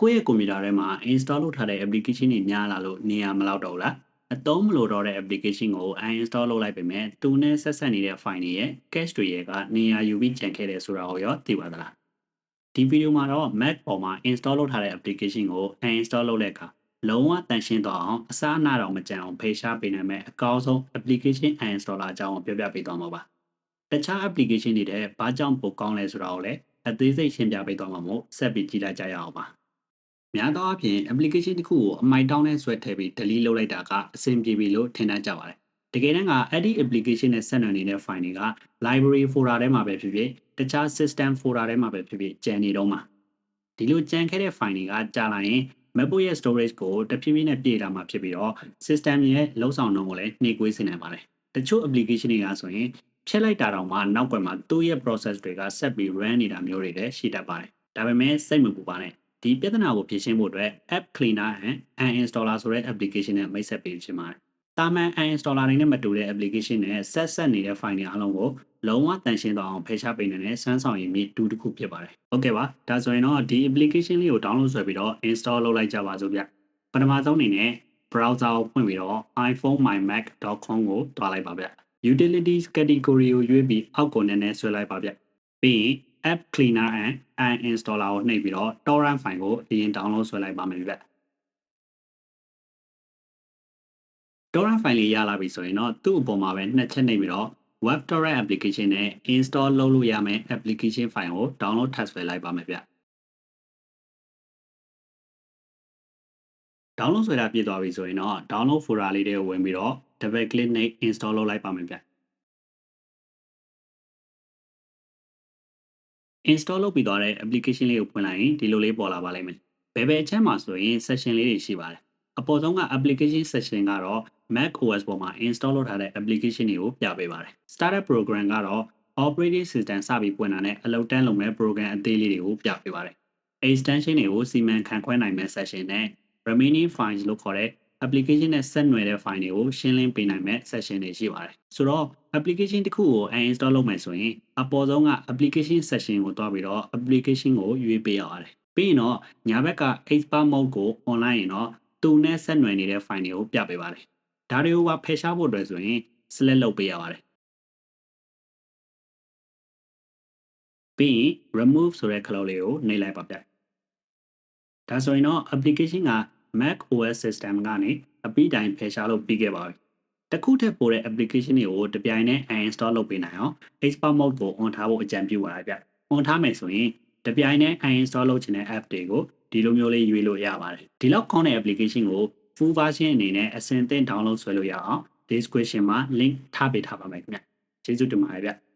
ကိုယ့်ရဲ့ကွန်ပျူတာထဲမှာ install လုပ်ထားတဲ့ application တွေများလာလို့နေရာမလောက်တော့ဘူးလားအသုံးမလို့တော့တဲ့ application ကို uninstall လုပ်လိုက်ပေမဲ့သူနဲ့ဆက်ဆက်နေတဲ့ file တွေရဲ့ cache တွေရဲ့ကနေရာယူပြီးကြံခဲ့တယ်ဆိုတာကိုရောသိပါသလားဒီဗီဒီယိုမှာတော့ Mac ပေါ်မှာ install လုပ်ထားတဲ့ application ကို uninstall လုပ်တဲ့အခါလုံးဝတန်ရှင်းသွားအောင်အစားအနာတော့မကြံအောင်ဖေရှားပေးနိုင်မဲ့အကောင်းဆုံး application uninstaller အကြောင်းကိုပြောပြပေးသွားမှာပါတခြား application တွေတဲ့ဘာကြောင့်ပိုကောင်းလဲဆိုတာကိုလည်းအသေးစိတ်ရှင်းပြပေးသွားမှာမို့ဆက်ပြီးကြည့်လိုက်ကြရအောင်ပါ များသောအားဖြင့် application တစ်ခုကိုအမိုက်တောင်းနဲ့ဆွဲထည့်ပြီး delete လုပ်လိုက်တာကအဆင်ပြေပြီလို့ထင်တတ်ကြပါတယ်တကယ်တမ်းကအဲ့ဒီ application နဲ့ဆက်နွယ်နေတဲ့ file တွေက library folder ထဲမှာပဲဖြစ်ဖြစ်တခြား system folder ထဲမှာပဲဖြစ်ဖြစ်ကျန်နေတော့မှာဒီလိုကျန်ခဲ့တဲ့ file တွေကကြာလာရင် MacBook ရဲ့ storage ကိုတဖြည်းဖြည်းနဲ့ပြည့်လာမှာဖြစ်ပြီးတော့ system ရဲ့လုံဆောင်နှုန်းကိုလည်းနှေးကွေးစေနိုင်ပါတယ်တချို့ application တွေကဆိုရင်ဖြတ်လိုက်တာတောင်မှနောက်ွယ်မှာသူ့ရဲ့ process တွေကဆက်ပြီး run နေတာမျိုးတွေလည်းရှိတတ်ပါတယ်ဒါပေမဲ့စိတ်မပူပါနဲ့ ဒီပြဿနာကိုဖြေရှင်းဖို့အတွက် app cleaner and uninstaller ဆိုတဲ့ application နဲ့မိတ်ဆက်ပေးချင်ပါတယ်တာမန် uninstaller တွေနဲ့မတူတဲ့ application နဲ့ဆက်ဆက်နေတဲ့ file တွေအားလုံးကိုလုံးဝတန်ရှင်းသွားအောင်ဖယ်ရှားပေးနိုင်တဲ့စွမ်းဆောင်ရည်မြင့်တူတစ်ခုဖြစ်ပါတယ်။ Okay ပါဒါဆိုရင်တော့ဒီ application လေးကို download ဆွဲပြီးတော့ install လုပ်လိုက်ကြပါစို့ဗျ။ပထမဆုံးအနေနဲ့ browser ကိုဖွင့်ပြီးတော့ iPhonemymac.com ကိုတွားလိုက်ပါဗျ။ utilities category ကိုရွေးပြီးအောက်ကိုနည်းနည်းဆွဲလိုက်ပါဗျ။ပြီးရင် app cleaner and uninstaller ကိုနှိပ်ပြီးတော့ torrent file ကိုအရင် download ဆွဲလိုက်ပါမယ်ဗျ။ torrent file လေးရလာပြီဆိုရင်တော့သူ့အပေါ်မှာပဲနှစ်ချက်နှိပ်ပြီးတော့ web torrent application နဲ့ install လုပ်လို့ရမယ့် application file ကို download ထပ်ဆွဲလိုက်ပါမယ်ဗျ။ download ဆွဲတာပြည့်သွားပြီဆိုရင်တော့ download folder လေးတွေကိုဝင်ပြီးတော့ double click နဲ့ install လုပ်လိုက်ပါမယ်ဗျ။ install လုပ်ပြီးသွားတဲ့ application လေးကိုဖွင့်လိုက်ရင်ဒီလိုလေးပေါ်လာပါလိမ့်မယ်။ဘယ်ဘယ်အချက်မှာဆိုရင် section လေးတွေရှိပါတယ်။အပေါ်ဆုံးက application section ကတော့ Mac OS ပေါ်မှာ install လုပ်ထားတဲ့ application တွေကိုပြပေးပါတယ်။ startup program ကတော့ operating system စပြီးပွင့်တာနဲ့အလုပ်တန်းလုပ်မဲ့ program အသေးလေးတွေကိုပြပေးပါတယ်။ extension တွေကိုစီမံခန့်ခွဲနိုင်မဲ့ section နဲ့ remaining files လို့ခေါ်တဲ့ application နဲ့ဆက်နွယ်တဲ့ file တွေကိုရှင်းလင်းပေးနိုင်မဲ့ section တွေရှိပါတယ်။ဆိုတော့ application တစ်ခုကို uninstall လုပ်မယ်ဆိုရင်အပေါ်ဆုံးက application section ကိုတွားပြီးတော့ application ကိုရွေးပေးရပါတယ်။ပြီးရင်တော့ညာဘက်က expert mode ကို online ရင်တော့သူနဲ့ဆက်နွယ်နေတဲ့ file တွေကိုပြပေးပါတယ်။ဒါတွေကိုပါဖယ်ရှားဖို့အတွက်ဆိုရင် select လုပ်ပေးရပါတယ်။ပြီးရင် remove ဆိုတဲ့ခလုတ်လေးကိုနှိပ်လိုက်ပါဗျ။ဒါဆိုရင်တော့ application က Mac OS system ကနေအပြီးတိုင်ဖယ်ရှားလို့ပြီးခဲ့ပါပြီ။တခုထက်ပိုတဲ့ application တွေကိုတပြိုင်နက် uninstall လုပ်ပေးနိုင်အောင် expert mode ကို on ထားဖို့အကြံပြုပါရဗျ။ on ထားမယ်ဆိုရင်တပြိုင်နက် uninstall လုပ်ချင်တဲ့ app တွေကိုဒီလိုမျိုးလေးရွေးလို့ရပါတယ်။ဒီလောက်ကောင်းတဲ့ application ကို full version အနေနဲ့အဆင့်သင့် download ဆွဲလို့ရအောင် description မှာ link ထားပေးထားပါမယ်ခင်ဗျ။ကျေးဇူးတင်ပါတယ်ဗျ။